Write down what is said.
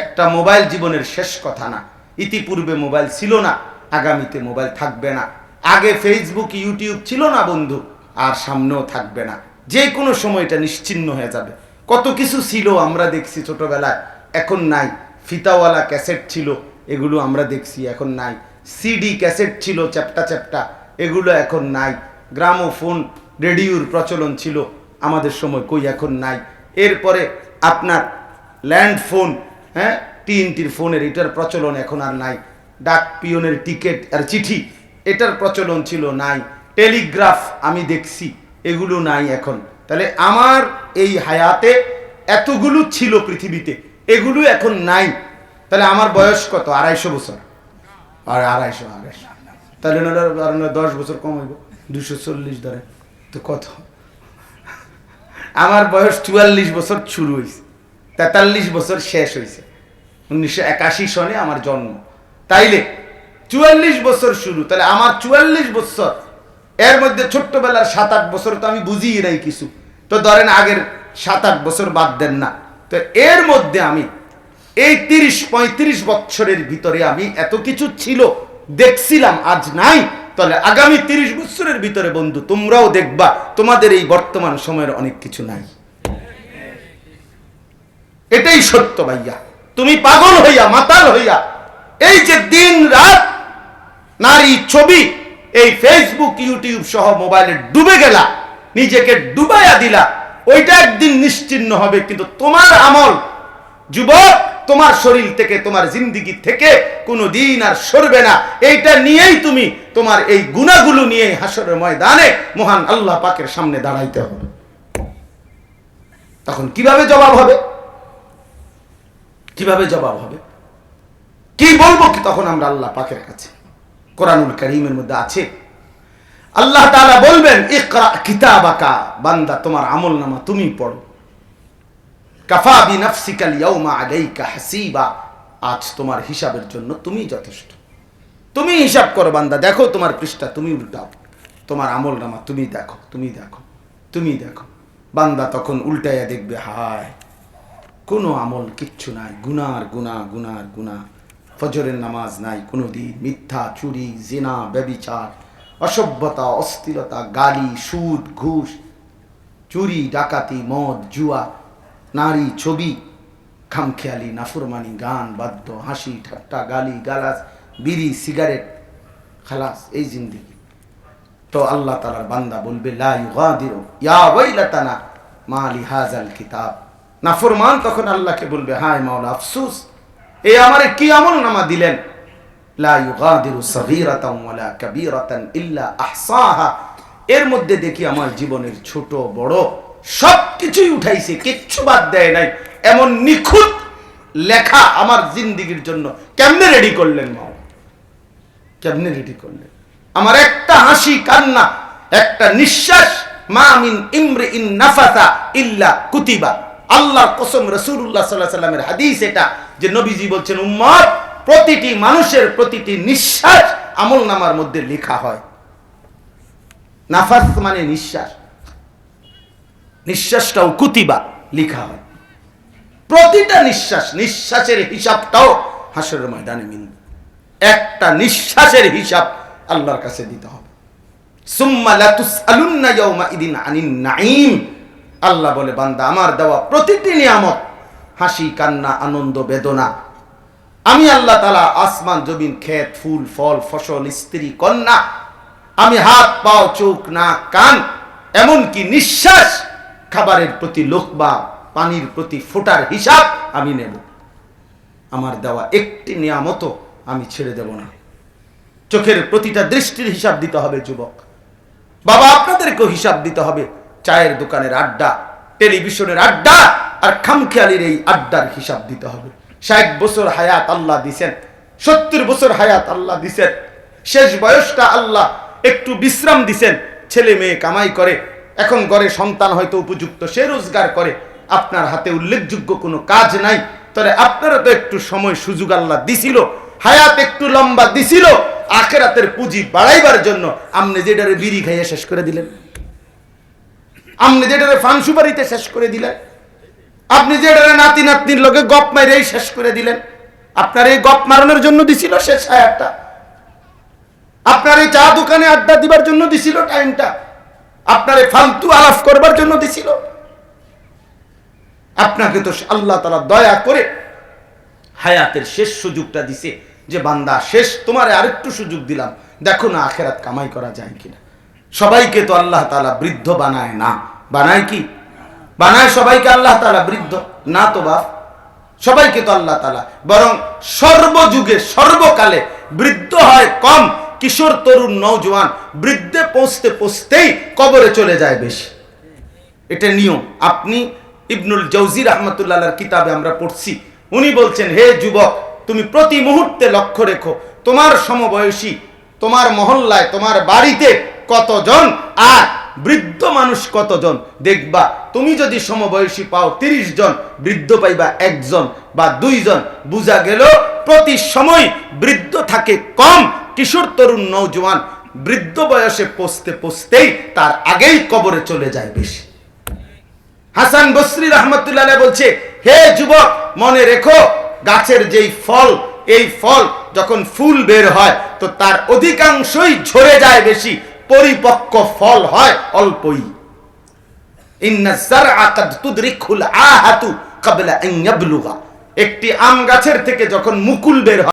একটা মোবাইল জীবনের শেষ কথা না। ইতিপূর্বে মোবাইল ছিল না, আগামীতে মোবাইল থাকবে না। আগে ফেসবুক ইউটিউব ছিল না বন্ধু, আর সামনেও থাকবে না। যে কোনো সময় এটা নিশ্চিন্ন হয়ে যাবে। কত কিছু ছিল আমরা দেখছি ছোটবেলায়, এখন নাই। ফিতাওয়ালা ক্যাসেট ছিল, এগুলো আমরা দেখছি, এখন নাই। সিডি ক্যাসেট ছিল, চ্যাপটা চ্যাপটা, এগুলো এখন নাই। গ্রামোফোন, রেডিওর প্রচলন ছিল, আমাদের সময় কই এখন নাই। এরপরে আপনার ল্যান্ড ফোন হ্যাঁ? টিএনটির ফোনের এটার প্রচলন এখন আর নাই। ডাক পিয়নের টিকিট আর চিঠি, এটার প্রচলন ছিল নাই। টেলিগ্রাফ আমি দেখছি, এগুলো নাই এখন। তাহলে আমার এই হায়াতে এতগুলো ছিল পৃথিবীতে, এগুলো এখন নাই। তাহলে আমার বয়স কত? আড়াইশো বছর। আর আড়াইশো আড়াইশো। তাহলে দশ বছর কম হইব। দুশো চল্লিশ ধরে তো কত? আমার বয়স চুয়াল্লিশ বছর শুরু হয়েছে তেতাল্লিশ বছর শেষ হয়েছে উনিশশো একাশি সনে আমার জন্ম। তাইলে চুয়াল্লিশ বছর শুরু তাহলে আমার চুয়াল্লিশ বছর, এর মধ্যে ছোট্টবেলার সাত আট বছর তো আমি বুঝিই নাই কিছু। তো ধরেন আগের সাত আট বছর বাদ দেন না। তো এর মধ্যে আমি এই তিরিশ, পঁয়ত্রিশ বছরের ভিতরে আমি এত কিছু ছিল, দেখছিলাম, আজ নাই। তাহলে আগামী তিরিশ বছরের ভিতরে বন্ধু, তোমরাও দেখবা, তোমাদের এই বর্তমান সময়ের অনেক কিছু নাই। এটাই সত্য ভাইয়া। তুমি পাগল হইয়া, মাতাল হইয়া, এই যে দিন রাত নারী ছবি, এই ফেসবুক ইউটিউব সহ মোবাইলে ডুবে গেলা, নিজেকে ডুবাইয়া দিলা, ওইটা একদিন নিশ্চিন্ন হবে, কিন্তু তোমার আমল যুবক, তোমার শরীর থেকে, তোমার জিন্দিগি থেকে কোনো দিন আর সরবে না। এইটা নিয়েই তুমি তোমার এই গুণাগুলো নিয়ে হাসরের ময়দানে মহান আল্লাহ পাকের সামনে দাঁড়াইতে হবে। তখন কীভাবে জবাব হবে? কীভাবে জবাব হবে? কি বলব কি তখন আমরা আল্লাহ পাকের কাছে? কোরআনুল করিমের মধ্যে আছে। আল্লাহ তালা বলবেন, ইকরা কিতাবাকা, বান্দা, তোমার আমল নামা তুমি পড়ো। কাফা বি নাফসিকাল ইয়াউমা আলাইকা হাসিবা। আজ তোমার হিসাবের জন্য তুমি যথেষ্ট। তুমি হিসাব করো বান্দা, দেখো তোমার পৃষ্ঠা, তুমি উল্টাও। তোমার আমল নামা তুমি দেখো তুমি দেখো তুমি দেখো। বান্দা তখন উল্টাইয়া দেখবে, হায় কোনো আমল কিচ্ছু নাই। গুনার গুনা গুনার গুনা। ফজরের নামাজ নাই কোনো দিন। মিথ্যা, চুরি, জেনা, ব্যবিচার, অসভ্যতা, অস্থিরতা, গালি, সুদ, ঘুষ, চুরি, ডাকাতি, মদ, জুয়া, নারী, ছবি, খামখেয়ালি, নাফরমানি, গান, বাদ্য, হাসি, ঠাট্টা, গালি গালাস বিড়ি, সিগারেট, খালাস, এই জিন্দিগি। তো আল্লাহ তালার বান্দা বলবে, লা ইউগাদিরু, ইয়া ওয়াইলাতানা, মা লিহাজাল কিতাব। নাফরমান তখন আল্লাহকে বলবে, হায় মাওলা, আফসুস। এই আমারে কি আমল নামা দিলেন? এর মধ্যে দেখি আমার জীবনের ছোট, বড় সব কিছুই উঠাইছে, কিচ্ছু বাদ দেয় নাই। এমন নিখুঁত লেখা আমার জিন্দিগির জন্য কেমনে রেডি করলেন মাও কেমনে রেডি করলেন? আমার একটা হাসি, কান্না, একটা নিঃশ্বাস, মা মিন ইমরে ইন নাফাসা ইল্লা কুতিবা। আল্লাহর কসম রসুল্লাহ সাল্লাহ সাল্লামের হাদিস এটা যে নবীজি বলছেন, উম্মত, প্রতিটি মানুষের প্রতিটি নিঃশ্বাস আমল নামার মধ্যে লেখা হয়। নাফাস মানে নিঃশ্বাস। নিঃশ্বাসটাও কুতিবা লেখা হয়। প্রতিটা নিঃশ্বাস, নিঃশ্বাসের হিসাবটাও হাসরের ময়দানে মিলবে একটা নিঃশ্বাসের হিসাব আল্লাহর কাছে দিতে হবে। সুম্মা লাতুসআলুন্না ইয়াউমাইদিন আনিন নাঈম। আল্লাহ বলে, বান্দা, আমার দেওয়া প্রতিটি নিয়ামত, হাসি, কান্না, আনন্দ, বেদনা, আমি আল্লাহ তালা আসমান, জমিন, ক্ষেত, ফুল, ফল, ফসল, স্ত্রী, কন্যা, আমি হাত, পাও, চোখ, নাক, কান, এমনকি নিঃশ্বাস, খাবারের প্রতি লোকবা, পানির প্রতি ফোটার হিসাব আমি নেব। আমার দেওয়া একটি নিয়ামত আমি ছেড়ে দেব না। চোখের প্রতিটা দৃষ্টির হিসাব দিতে হবে, যুবক। বাবা, আপনাদেরকেও হিসাব দিতে হবে। চায়ের দোকানের আড্ডা, টেলিভিশনের আড্ডা আর খামখেয়ালির এই আড্ডার হিসাব দিতে হবে। ষাট বছর হায়াত আল্লাহ দিছেন, সত্তর বছর হায়াত আল্লাহ দিছেন, শেষ বয়সটা আল্লাহ একটু বিশ্রাম দিছেন, ছেলে মেয়ে কামাই করে, এখন ঘরে সন্তান হয়তো উপযুক্ত, সে রোজগার করে, আপনার হাতে উল্লেখযোগ্য কোনো কাজ নাই, তবে আপনারা তো একটু সময় সুযোগ আল্লাহ দিছিল, হায়াত একটু লম্বা দিছিল, আখেরাতের পুঁজি বাড়াইবার জন্য আপনি যেটারে বিড়ি খাইয়ে শেষ করে দিলেন। আপনি যেটারে ফান সুপারিতে শেষ করে দিলেন, আপনি যে এটা নাতি নাতনির লোকে গপ মাইরেই শেষ করে দিলেন, আপনার এই গপ মারানোর জন্য দিছিল শেষ হায়ারটা আপনার এই চা দোকানে আড্ডা দিবার জন্য দিছিল টাইমটা। আপনার এই ফালতু আলাপ করবার জন্য দিছিল। আপনাকে তো আল্লাহ তালা দয়া করে হায়াতের শেষ সুযোগটা দিছে যে, বান্দা, শেষ তোমার আরেকটু সুযোগ দিলাম। দেখো না আখেরাত কামাই করা যায় কিনা। সবাইকে তো আল্লাহ তালা বৃদ্ধ বানায় না। বানায় কি? বানায় সবাইকে আল্লাহ তালা বৃদ্ধ, না তো বাপ। সবাইকে তো আল্লাহ তালা বরং সর্বযুগে, সর্বকালে বৃদ্ধ হয় কম, কিশোর, তরুণ নৌজওয়ান বৃদ্ধে পৌঁছতে পৌঁছতেই কবরে চলে যায় বেশি। এটা নিয়ম। আপনি ইবনুল জৌজির রহমতুল্লাহর কিতাবে আমরা পড়ছি, উনি বলছেন, হে যুবক, তুমি প্রতি মুহূর্তে লক্ষ্য রেখো, তোমার সমবয়সী, তোমার মহল্লায়, তোমার বাড়িতে কতজন আর বৃদ্ধ মানুষ কতজন? দেখবা, তুমি যদি সমবয়সী পাও তিরিশ জন, বৃদ্ধ পাইবা একজন বা দুইজন। বুঝা গেল, প্রতি সময় বৃদ্ধ থাকে কম। কিশোর, তরুণ নৌজওয়ান বৃদ্ধ বয়সে পৌঁছতে পৌঁছতেই তার আগেই কবরে চলে যায় বেশি। হাসান বসরি রহমতুল্লাহ বলছে, হে যুবক, মনে রেখো, গাছের যেই ফল, এই ফল যখন ফুল বের হয়, তো তার অধিকাংশই ঝরে যায় বেশি। পরিপক্ক ফল হয় অল্পই। একটি আম গাছের থেকে যখন মুকুল বের হয়